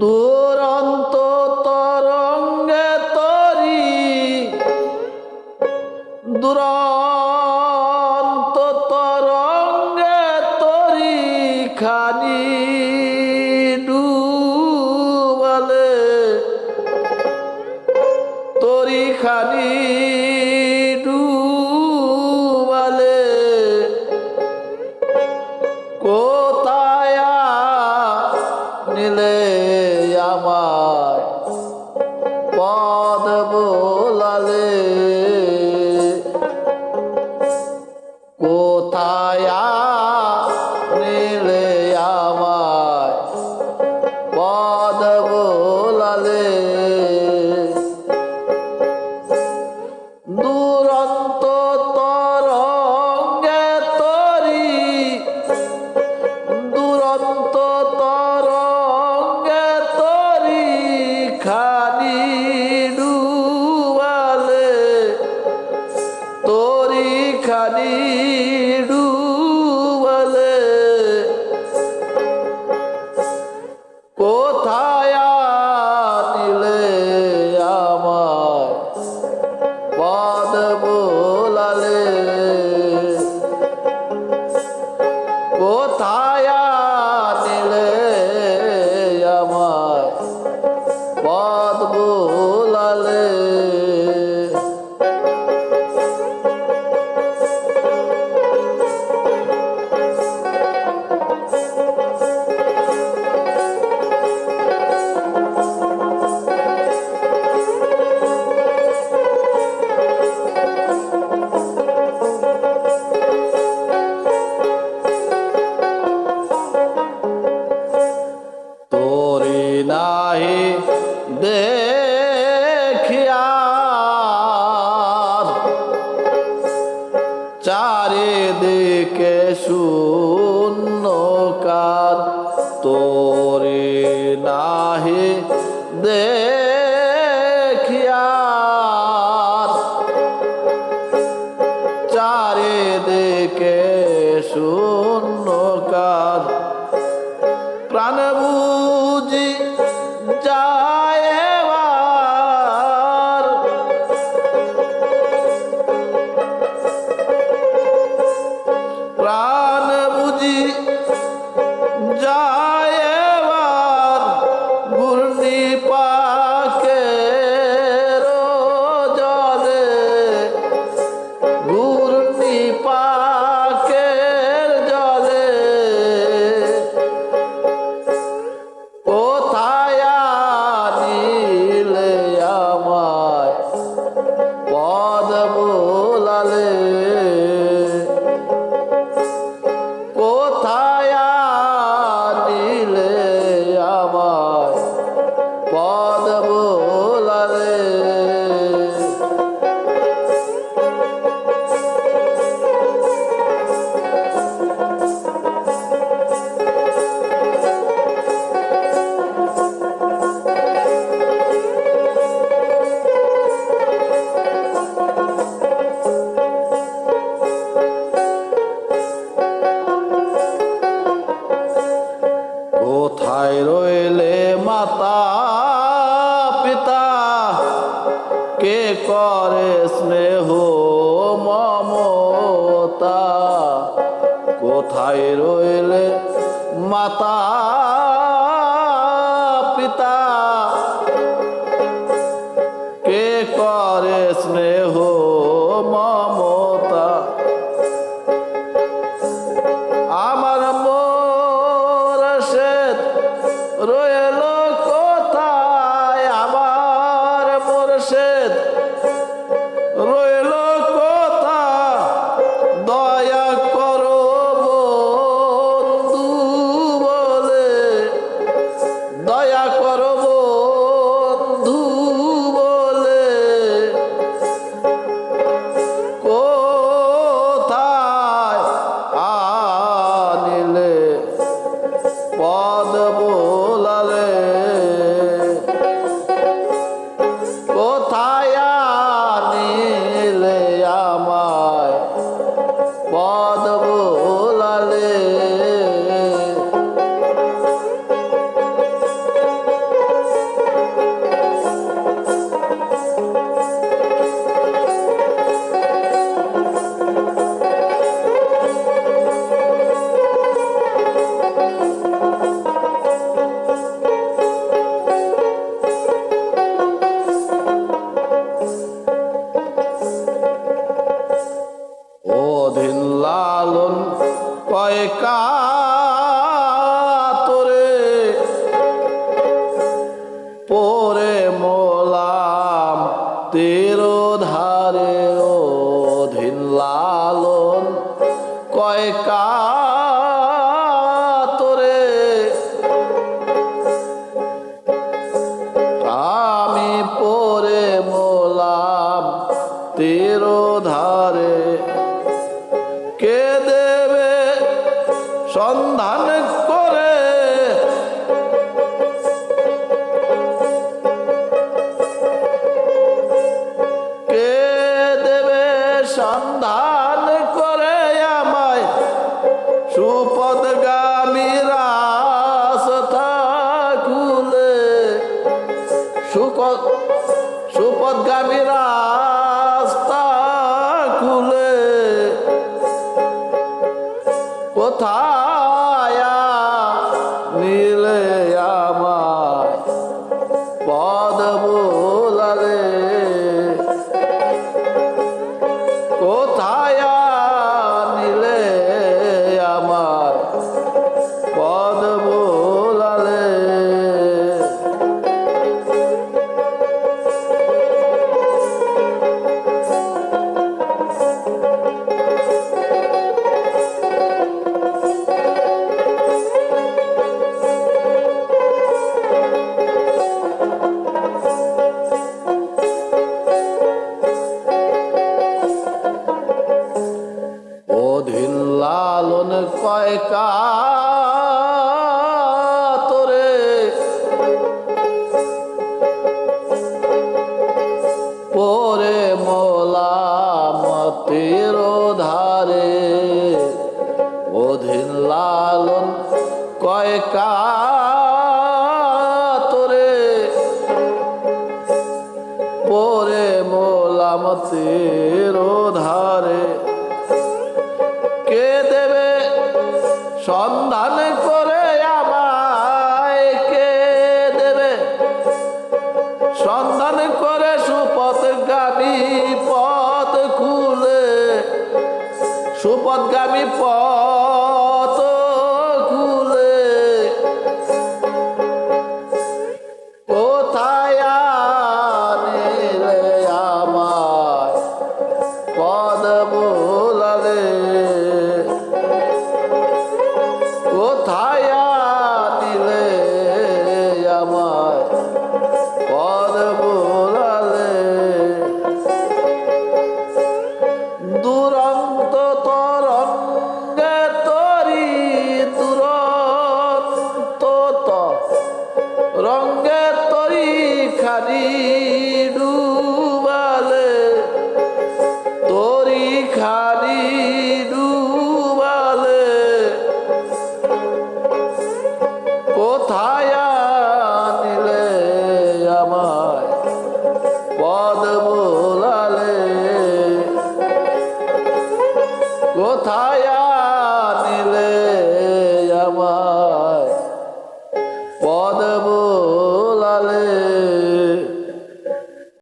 দুরন্ত তরঙ্গে তরি। দুরন্ত তরঙ্গে তরি খানি ডুবালে। তরি খানি আমায় পদ চাই Podamos. কোথায় রইলে মাতা পিতা? কে করে স্নেহ মমতা? আমার মোর রয়েল দয়া কয় কাতরে পরে মোলাম তেরো ধারে অধীন লালন কয় কাতরে সন্ধান করে। কে দেবে সন্ধান করে আমায়? সুপদগামী রাস্তা খুলে সুক সুপদগামী রাস্তা লালন কয় তোরে পরে মোলামতের ধারে, অধীন লালন কয় তোরে। পরে মোলামতের ধারে, কে দেবে সন্ধান করে